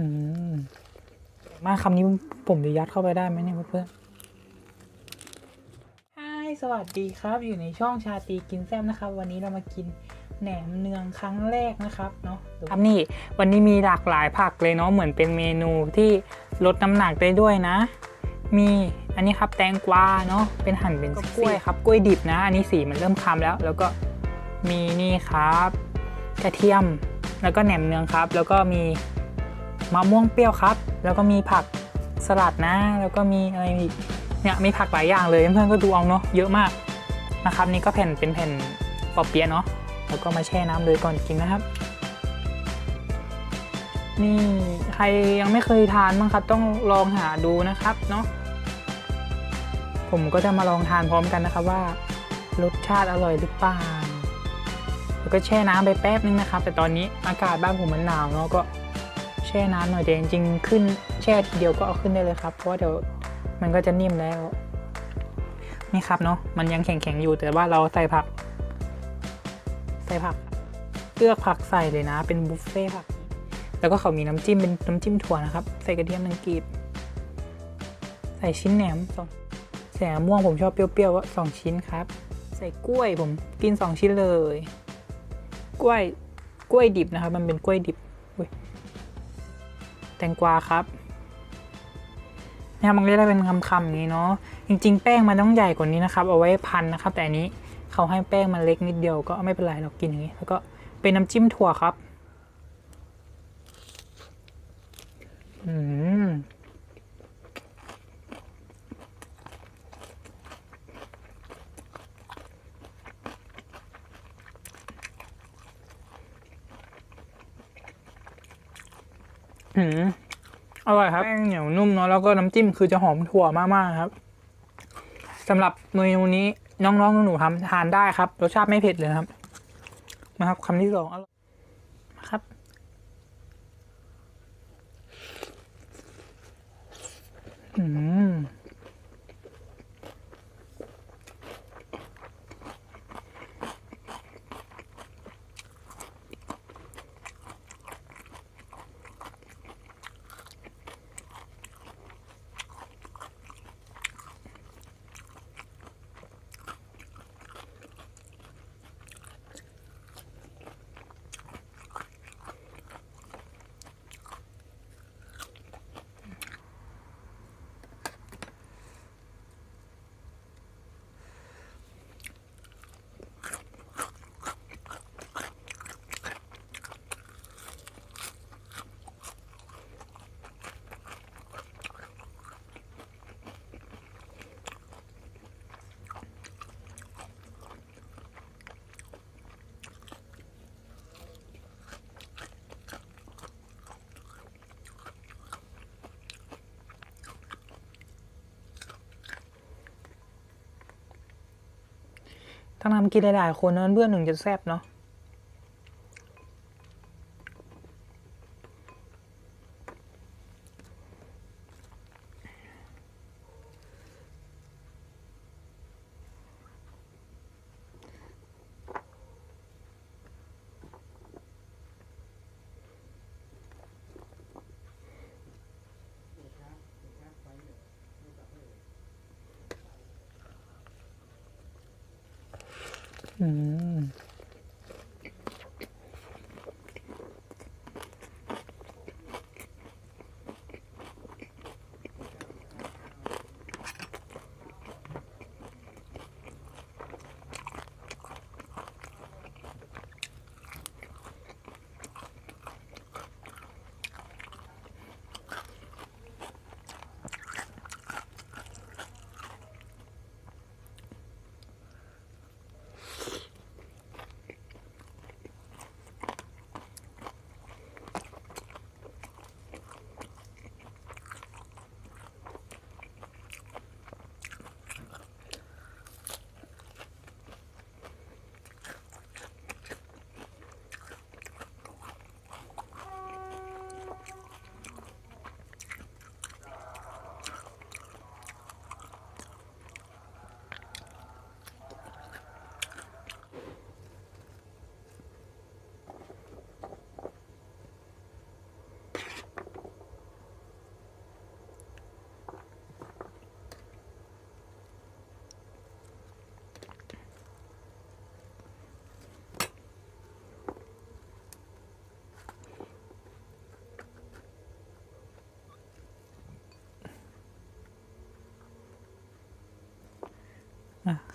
อืมมาคำนี้ผมจะยัดเข้าไปได้ไหมเนี่ยเพื่อนๆฮายสวัสดีครับ อยู่ในช่องชาตีกินแซมนะครับ วันนี้เรามากินแหนมเนืองครั้งแรกนะครับเนาะครับนี่วันนี้มีหลากหลายผักเลยเนาะเหมือนเป็นเมนูที่ลดน้ำหนักได้ด้วยนะ มีอันนี้ครับแตงกวาเนาะเป็นหั่นเป็นกล้วยครับกล้วยดิบนะ อันนี้สีมันเริ่มคล้ำแล้ว แล้วก็มีนี่ครับ กระเทียมแล้วก็แหนมเนืองครับ แล้วก็มี มะม่วงเปรี้ยวครับ แล้วก็มีผักสลัดนะ แล้วก็มีอะไรอีกเนี่ยมีผักหลายอย่างเลยเพื่อนๆก็ดูเอาเนาะเยอะมากนะครับนี่ก็แผ่นเป็นแผ่นปอเปี๊ยะเนาะแล้วก็มาแช่น้ำเลยก่อนกินนะครับ นี่ใครยังไม่เคยทานบ้างครับ ต้องลองหาดูนะครับเนาะผมก็จะมาลองทานพร้อมกันนะครับว่ารสชาติอร่อยหรือเปล่าแล้วก็แช่น้ำไปแป๊บนึงนะครับ แต่ตอนนี้อากาศบ้านผมมันหนาวเนาะก็ แช่น้ำหน่อยแต่จริงๆขึ้นแช่ทีเดียวก็เอาขึ้นได้เลยครับ เพราะว่าเดี๋ยวมันก็จะนิ่มแล้ว นี่ครับเนาะมันยังแข็งๆอยู่แต่ว่าเราใส่ผัก ใส่ผักเลือกผักใส่เลยนะ เป็นบุฟเฟ่ผักแล้วก็เขามีน้ำจิ้มเป็นน้ำจิ้มถั่วนะครับ ใส่กระเทียมหนึ่งกรีบ ใส่ชิ้นแหนมสองใส่มะม่วงผมชอบเปรี้ยวๆก็สองชิ้นครับ ใส่กล้วยผมกินสองชิ้นเลย กล้วยกล้วยดิบนะครับ มันเป็นกล้วยดิบอุ๊ย แตงกวาครับเนี่ยมันก็จะได้เป็นคำๆอย่างนี้เนาะจริง ๆ แป้งมันต้องใหญ่กว่านี้นะครับ เอาไว้พันนะครับ แต่อันนี้เขาให้แป้งมันเล็กนิดเดียวก็ไม่เป็นไรเรากินอย่างนี้ แล้วก็เป็นน้ำจิ้มถั่วครับ อืม อืมอร่อยครับแป้งเหนียวนุ่มเนาะแล้วก็น้ำจิ้มคือจะหอมถั่วมากๆครับสำหรับเมนูนี้น้องๆหนูๆทำทานได้ครับรสชาติไม่เผ็ดเลยครับนะครับคำที่สองอร่อยนะครับอืม ถ้าทำกินหลายๆคนนั้นเพื่อนหนึ่งจะแซ่บเนาะ อื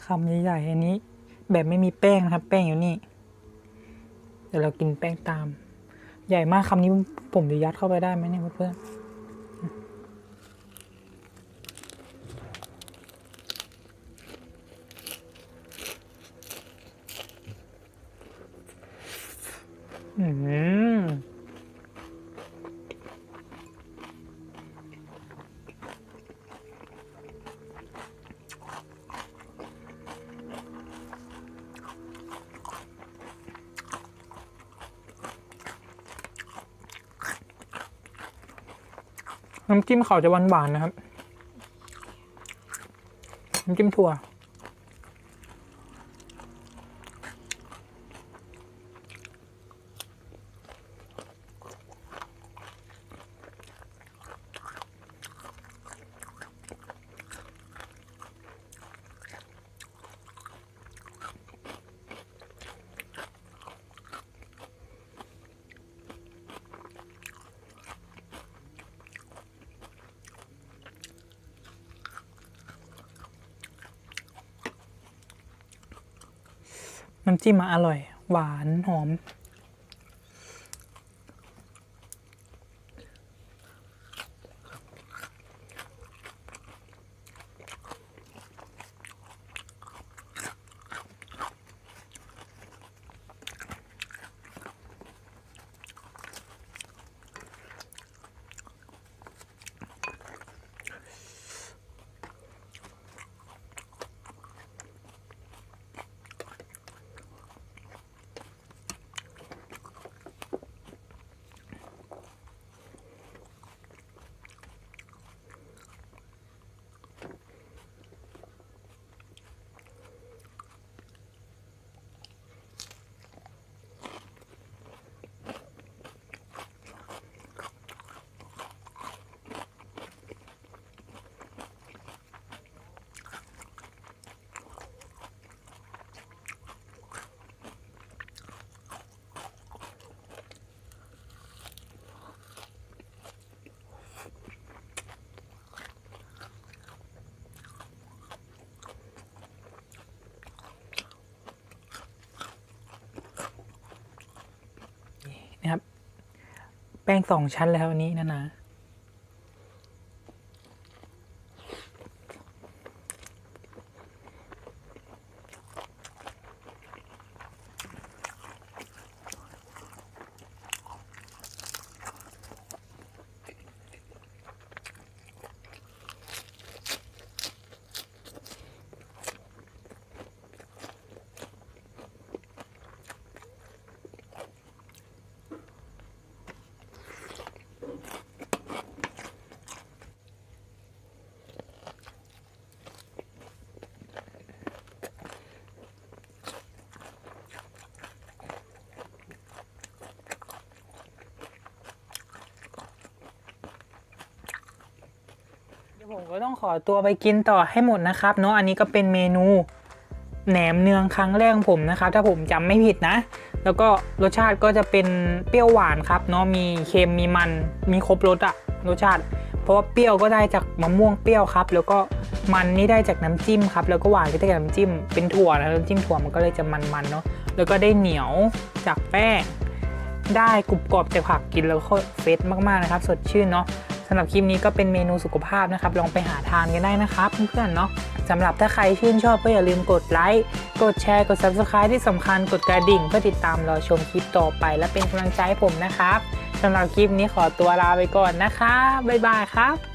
คำใหญ่ๆอันนี้ แบบไม่มีแป้งนะครับ แป้งอยู่นี่เดี๋ยวเรากินแป้งตาม ใหญ่มากคำนี้ผมจะยัดเข้าไปได้ไหมเนี่ยเพื่อนอืม น้ำจิ้มเขาจะหวานๆนะครับ น้ำจิ้มถั่ว น้ำจิ้มมาอร่อย หวานหอม แป้งสองชั้นแล้วอันนี้นะนะ ผมก็ต้องขอตัวไปกินต่อให้หมดนะครับเนาะอันนี้ก็เป็นเมนูแหนมเนืองครั้งแรกของผมนะครับ ถ้าผมจำไม่ผิดนะ แล้วก็รสชาติก็จะเป็นเปรี้ยวหวานครับเนาะมีเค็มมีมันมีครบรสอะรสชาติ เพราะว่าเปรี้ยวก็ได้จากมะม่วงเปรี้ยวครับ แล้วก็มันนี่ได้จากน้ำจิ้มครับ แล้วก็หวานก็ได้จากน้ำจิ้มเป็นถั่วนะน้ำจิ้มถั่วมันก็เลยจะมันๆเนาะแล้วก็ได้เหนียวจากแป้งได้กรุบกรอบจากผักกินแล้วก็เฟสมากๆนะครับ สดชื่นเนาะ สำหรับคลิปนี้ก็เป็นเมนูสุขภาพนะครับ ลองไปหาทานกันได้นะครับเพื่อนๆเนาะสำหรับถ้าใครชื่นชอบก็อย่าลืมกดไลค์ กดแชร์ กด subscribe ที่สำคัญกดกระดิ่ง เพื่อติดตามรอชมคลิปต่อไป และเป็นกำลังใจให้ผมนะครับสำหรับคลิปนี้ขอตัวลาไปก่อนนะคะบ๊ายบายครับ